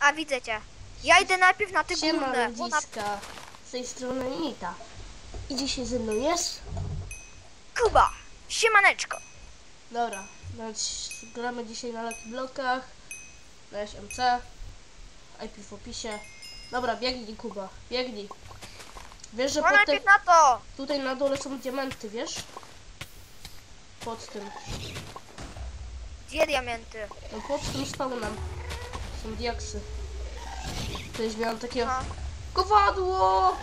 A widzę cię. Ja idę najpierw na te Siema główne. bo na... ludziska, z tej strony Nita. I dzisiaj ze mną jest? Kuba! Siemaneczko! Dobra, więc gramy dzisiaj na Lucky Blockach, na SMC, IP w opisie. Dobra, biegnij Kuba, biegnij. Wiesz, że No pod tym, na to! tutaj na dole są diamenty, wiesz? Pod tym, Dwie diamenty. no pod tym spawnem są diaksy. Kiedyś miałem takie No. kowadło!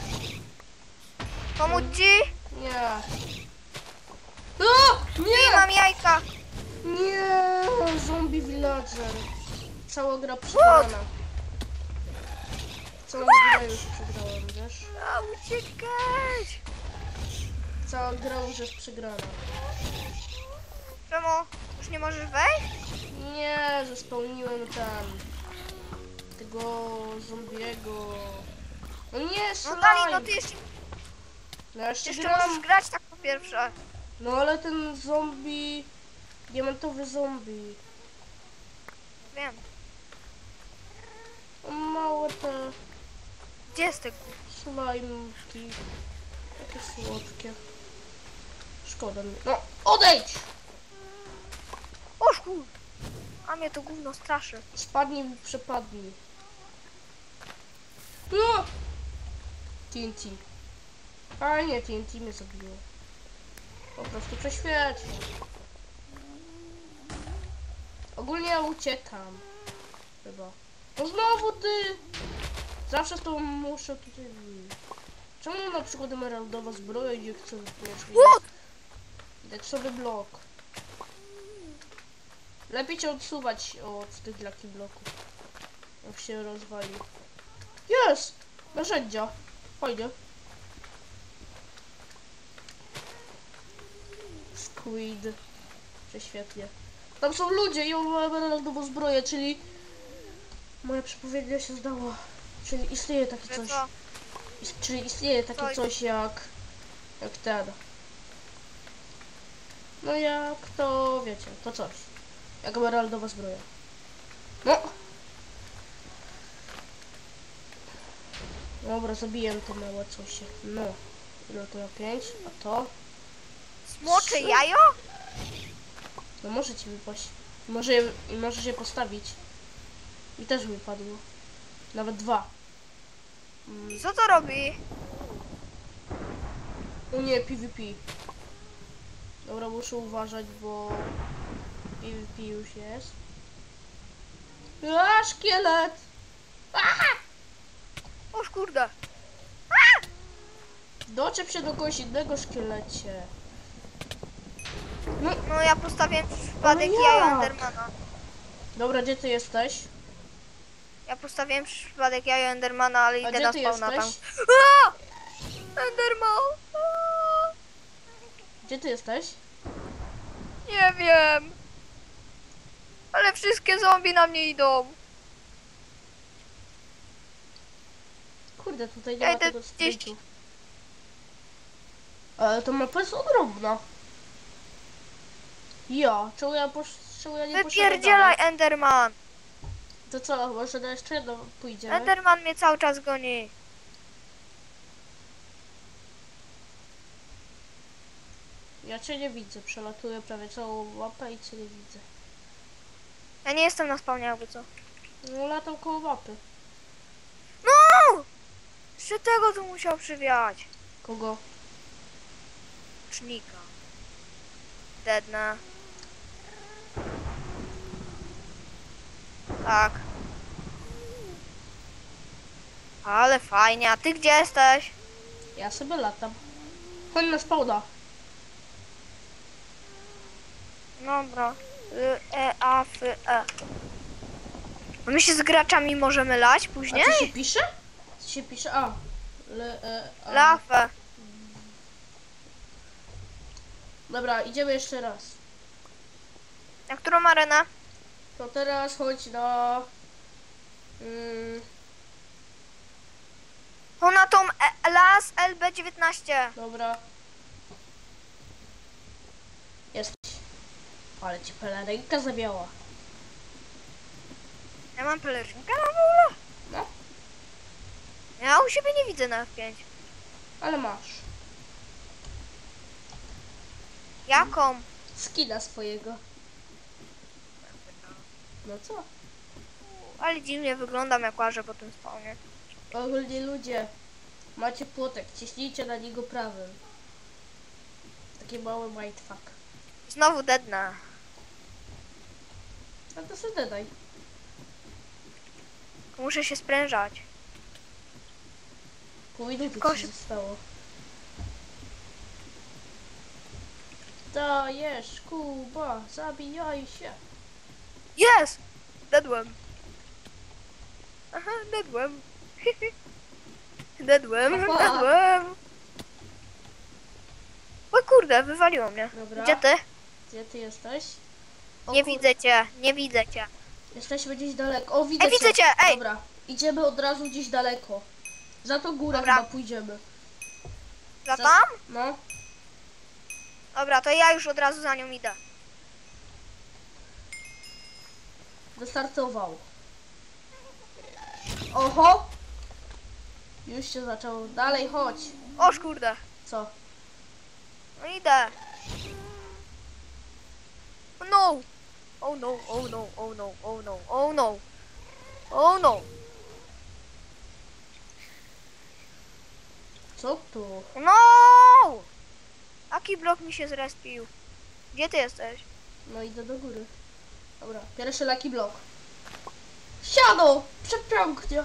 Pomóc ci? Nie. O! Nie Nie! mam jajka. Nie! Zombie villager. Cała gra przegrana. Całą grę już przegrałem, wiesz? A uciekać! Cała gra już jest przegrana. Czemu? Już nie możesz wejść? Nie, że spełniłem ten... Tego zombiego. No nie, No dalej, no slime! ty jeszcze, No ja jeszcze jeszcze gram. możesz grać tak po pierwsze. No ale ten zombie... Diamentowy zombie. Wiem. On Małe te Gdzie jest ty? slajmki. Takie słodkie. Szkoda mi. No, odejdź! Oż kur... A mnie to gówno straszy. Spadnij mi, przepadnij. No! TNT. A nie, TNT mnie zabiło. Po prostu prześwieć. Ogólnie ja uciekam. Chyba. No znowu ty! Zawsze to muszę tutaj... Czemu na przykład emeraldowa zbroja chcę mieć What? deksowy blok? Lepiej cię odsuwać od tych laki bloków. Jak się rozwali. Jest! Narzędzia. Fajnie. Squid. Prześwietnie. Tam są ludzie i on ma emeraldową zbroję, czyli... Moja przepowiednia się zdała. Czyli istnieje takie coś. Czyli istnieje takie Coś. coś jak... Jak ten. No jak to wiecie, to coś. Jak emeraldowa zbroja. No! Dobra, zabiję to małe coś. No. Ile to na 5? A to? Smocze jajo? No może ci wypaść. Może, je- i może się postawić. I też wypadło. Nawet dwa. Mm, Co to robi? O nie, PvP. Dobra, muszę uważać, bo PvP już jest. A, szkielet! Oż kurde. Doczep się do kogoś innego szkielecie. No ja postawiłem przypadek Ale jajo jak? Endermana. Dobra, gdzie ty jesteś? Ja postawiłem przypadek jajo Endermana, ale A idę gdzie na ty spawna tam. jesteś? A! Enderman! A! Gdzie ty jesteś? Nie wiem. Ale wszystkie zombie na mnie idą. Kurde, tutaj nie Ja ma idę tego gdzieś- sprintu. Ale to mapa jest ogromna. Ja, czemu ja, posz... czemu ja nie poszedłem Wypierdzielaj dalej? Enderman. To co, może na jeszcze jedno pójdziemy? Enderman mnie cały czas goni. Ja cię nie widzę, przelatuję prawie całą mapę i cię nie widzę. Ja nie jestem na spawnie jakby co. No latam koło mapy. No! Jeszcze tego tu musiał przywiać. Kogo? Cznika. Deadna. Tak. Ale fajnie, a ty gdzie jesteś? Ja sobie latam. Chodź na spawna. Dobra. Y, E, A, F, E. A My się z graczami możemy lać A później? co się pisze? Się pisze? A. Le, e, a. Lafę. Dobra, idziemy jeszcze raz. Na którą arenę? To teraz chodź na... Mm, To na tą e las LB19. dobra. Jesteś. Ale ci pelerynka zabiała. Ja mam pelerynkę na w ogóle? Ja u siebie nie widzę na F5. Ale masz. Jaką? Skina swojego. No co? Ale dziwnie wyglądam jak łażę po tym spawnie. Ogólnie ludzie, macie płotek, ciśnijcie na niego prawym. Taki mały mindfuck. Znowu dednę. A to sobie dodaj. Muszę się sprężać. Minuty Kosz- ci zostało. Dajesz, Kuba, zabijaj się. Jest! Dedłem. Aha, dedłem. dedłem, Aha. dedłem. O kurde, wywaliło mnie. Dobra. Gdzie ty? Gdzie ty jesteś? O Nie kur- widzę cię, nie widzę cię. Jesteśmy gdzieś daleko. O, widzę Ej, widzę cię, ej! Dobra, idziemy od razu gdzieś daleko. Za tą górę Dobra. chyba pójdziemy. Za tam? No, Dobra, to ja już od razu za nią idę. wystartował. Oho! Już się zaczęło. Dalej, chodź. Oż kurde. Co? No idę. No! Oh no, oh no, oh no, oh no, oh no. Oh no. Co tu? No! Jaki blok mi się zrespił? Gdzie ty jesteś? No idę do góry. Dobra, pierwszy laki blok. Siano! Przepięknie!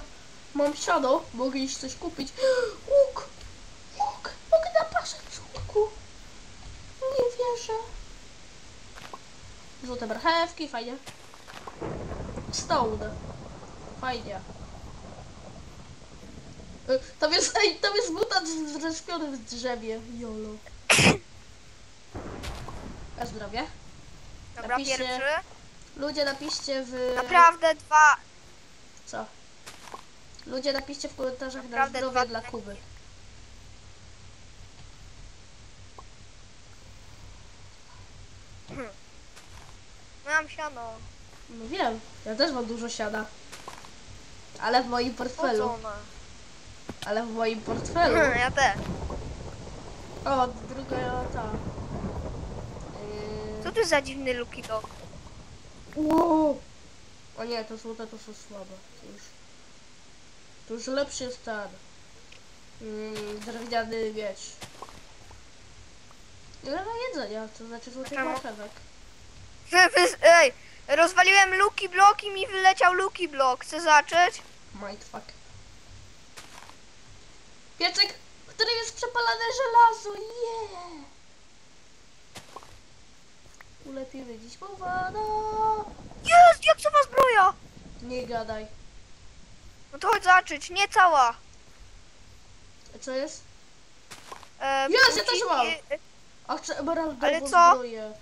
Mam siano, mogę iść coś kupić. Łuk! Łuk! Mogę napaszać łuku! Nie wierzę. Złote marchewki, fajnie. Stone. Fajnie. Tam jest, ej, tam jest mutant zrespiony w drzewie. Jolo. A zdrowie? Dobra, Napiszcie- pierwszy. Ludzie napiszcie w... Naprawdę dwa. Co? Ludzie napiszcie w komentarzach na Naprawdę zdrowie dwa- dla Kuby. Mam siano. No wiem, ja też mam dużo siana. Ale w moim portfelu. Ale w moim portfelu. Ja też. O, druga ta. Yy... Co to za dziwny luki dog? Wow. O nie, to złote to są słabe. To już, to już lepszy jest ten. Mm, drewniany miecz. Ile ma jedzenia, to znaczy złotych marchewek. Ej, rozwaliłem luki blok i mi wyleciał luki blok. Chcę zacząć? Mindfuck. Piecyk, który jest przepalane żelazo, yeah! Ulepimy dziś powada. Jest, jak was zbroja! Nie gadaj. No to chodź zacząć, nie cała. A co jest? E, Jest, ja też mam. A chcę emeraldową Ale co? zbroję.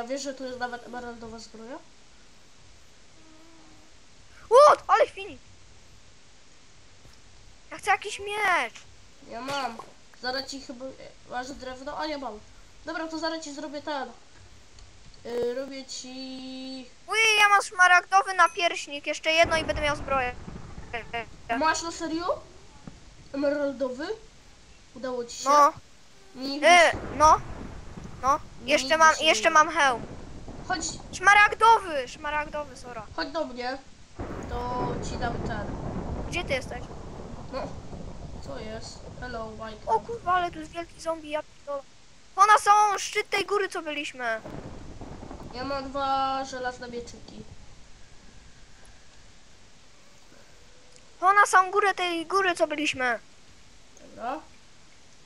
A wiesz, że tu jest nawet emeraldowa zbroja? Łód, ale chwili. Ja chcę jakiś miecz. Ja mam. Zaraz ci chyba... Masz drewno? A ja mam. Dobra, to zaraz ci zrobię ten. Yy, robię ci... Uj, ja mam szmaragdowy napierśnik, jeszcze jedno i będę miał zbroję. Masz na serio? Emeraldowy? Udało ci się? No, Nigdy e, no, no. Jeszcze Nigdy mam, jeszcze nie- mam hełm. Chodź, Szmaragdowy, szmaragdowy, sora. chodź do mnie. To ci dam ten. Gdzie ty jesteś? No. Co jest? Hello, Mike. O kurwa, ale tu jest wielki zombie, ja pierdolę. Ona są szczyt tej góry, co byliśmy. Ja mam dwa żelazne mieczyki. Ona są górę tej góry, co byliśmy. Dobra.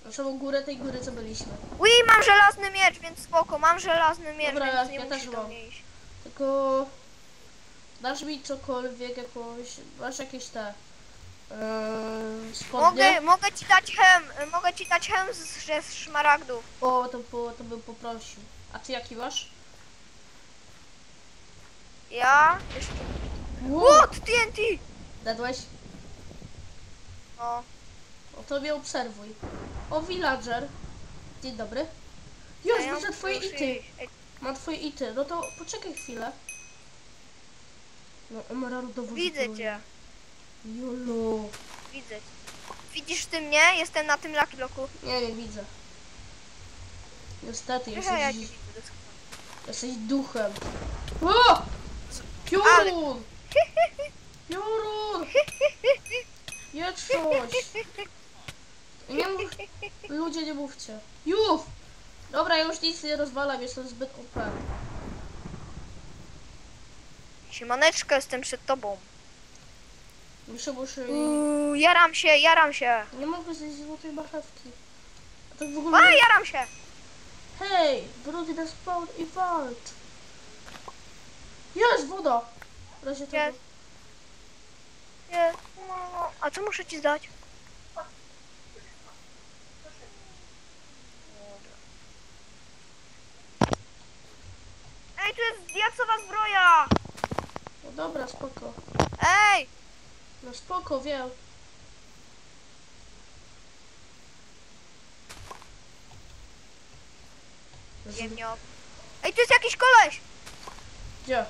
Na samą górę tej góry, co byliśmy. Uj, mam żelazny miecz, więc spoko, mam żelazny miecz, Dobra, więc nie ja też mam. Tylko... Dasz mi cokolwiek, jakąś... Masz jakieś te... Spodnie? Mogę, mogę ci dać hem, mogę ci dać hem z, z, z szmaragdów. O, to, po, to bym poprosił. A ty jaki masz? Ja? Jeszcze... What? TNT! Dadłeś? No. O, to mnie obserwuj. O, villager. Dzień dobry. Już, ja widzę twoje ity. Mam twoje ity. No to poczekaj chwilę. No, emeraldowo Widzę cię, Jolo. widzę cię. widzisz ty mnie? Jestem na tym Lucky Bloku. Nie, nie widzę. Niestety, Trochę ja cię jesteś, widzę. doskonale. jesteś duchem. O! Piorun! Piorun! Jedz coś! Nie mów... Ludzie, nie mówcie. Już! Dobra, ja już nic nie rozwalam, jestem zbyt OP. Siemaneczko, jestem przed tobą. Muszę, muszę... Uuu, jaram się, jaram się. Nie mogę zjeść złotej marchewki. A tak w A, ogóle... jaram się. Hej! Brudny spawn i walcz! Jest woda! W razie tego. Jest. Nie, no, a co muszę ci zdać? Ej, tu jest diaksowa zbroja! No dobra, spoko. Ej! No spoko, wiem. Ziemniok. Ej, tu jest jakiś koleś! Gdzie?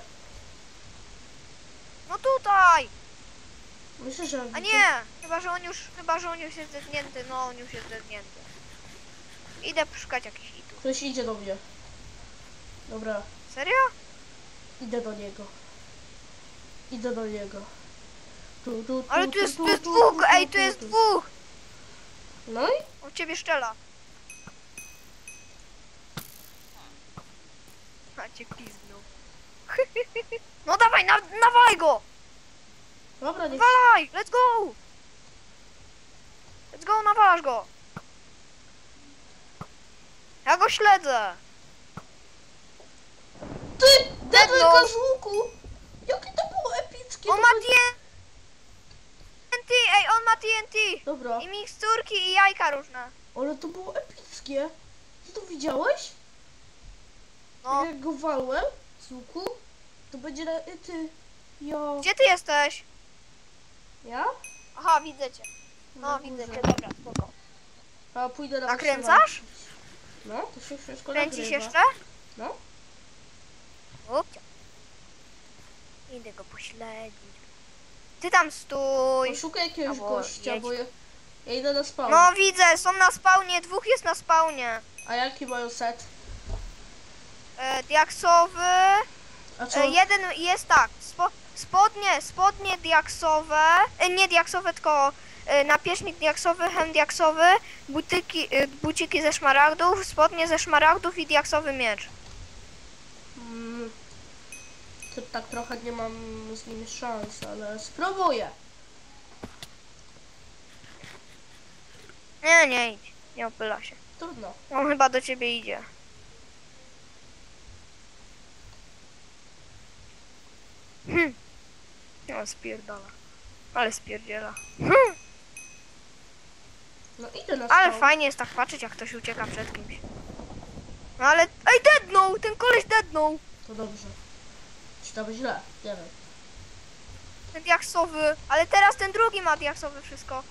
No tutaj! Myślę, że... A nie! Chyba, że on już, chyba, że on już jest zdechnięty. No, on już jest zdechnięty. Idę poszukać jakichś itów. Ktoś idzie do mnie. Dobra, Serio? idę do niego. Idę do niego. Tu, tu, tu, Ale tu jest, tu, jest dwóch! Ej, tu, jest dwóch! No i? On w ciebie szczela. A cię. No dawaj, na, nawalaj go! Dobra, nie Nawalaj! Let's go! Let's go, nawalasz go! Ja go śledzę! Ty! Dednął. z łuku! Jakie to było epickie! On ma TNT! Ej, on ma TNT! Dobra, I miksturki i jajka różne. ale to było epickie. Ty to widziałeś? No. Jak go walłem z łuku, to będzie na... Ty... Ja... Gdzie ty jesteś? Ja? Aha, widzę cię. No, Na widzę cię, dobra, spoko. A pójdę na Nakręcasz? No, to się wszystko Kręcisz nagrywa. jeszcze? No. Upcia. Idę go pośledzić. Ty tam stój. Poszukaj jakiegoś Albo gościa, jedź. bo ja, ja idę na spawn. No widzę, są na spawnie, dwóch jest na spawnie. A jaki mają set? E, diaksowy. A co? E, jeden jest tak. Spo, spodnie, spodnie diaksowe. E, nie diaksowe, tylko e, napiecznik diaksowy, hem diaksowy, butyki, e, buciki ze szmaragdów, spodnie ze szmaragdów i diaksowy miecz. To tak trochę nie mam z nimi szans, ale spróbuję. Nie, nie idź. Nie opyla się. Trudno. On chyba do ciebie idzie. Hm. No spierdala. Ale spierdziela. Hm. No idę na Ale fajnie jest tak patrzeć, jak ktoś ucieka przed kimś. No ale... Ej, deadnął! Ten koleś deadnął! To dobrze. To by źle? Nie wiem. Ten diaksowy. Ale teraz ten drugi ma diaksowy wszystko.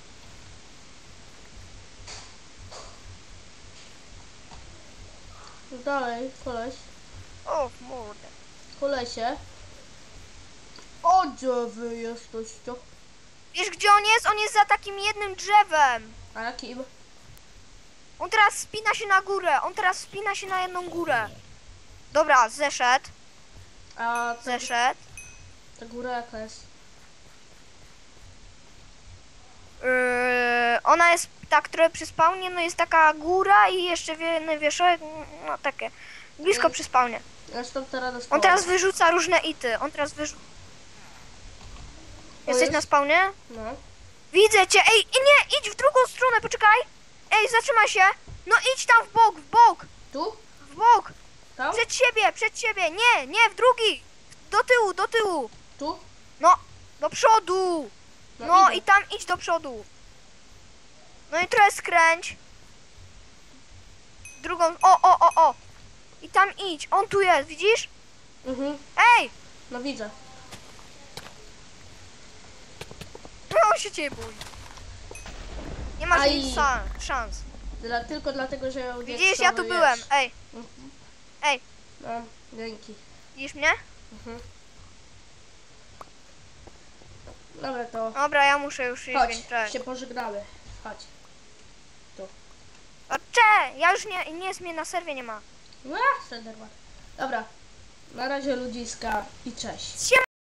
No dalej, koleś. O, w mordę. Kolesie. O, gdzie wy jesteście? Wiesz gdzie on jest? On jest za takim jednym drzewem. A jakim? On teraz spina się na górę. On teraz spina się na jedną górę. Dobra, zeszedł. A ta, Zeszedł. ta góra jaka jest? Yy, ona jest tak trochę przy spawnie, no jest taka góra i jeszcze wie, wierzchołek, no takie, blisko Mm. przy spawnie. Ja Jestem teraz On teraz wyrzuca różne ity, on teraz wyrzuca... Jesteś jest? na spawnie? No. Widzę cię, ej, i nie, idź w drugą stronę, poczekaj. Ej, zatrzymaj się. No idź tam w bok, w bok, Tu? w bok, Tam? przed siebie, przed siebie, nie, nie, w drugi. Do tyłu, do tyłu, Tu? no, do przodu. No, No idę. i tam idź do przodu. No i trochę skręć. Drugą. O, o, o, o. I tam idź. On tu jest, widzisz? Mhm. Ej! No widzę. No on się ciebie boi. Nie masz Aj. nic szans. Dla, tylko dlatego, że Widzisz, ja tu byłem. Ej, Mhm. Ej. No, dzięki. widzisz mnie? Mhm. Dobra, to Dobra, ja muszę już iść, chodź, więc cześć. się pożegnamy. Chodź. O, cze! Ja już nie, nie jest mnie na serwie, nie ma. Ła, Slenderman. Dobra. Na razie ludziska i cześć.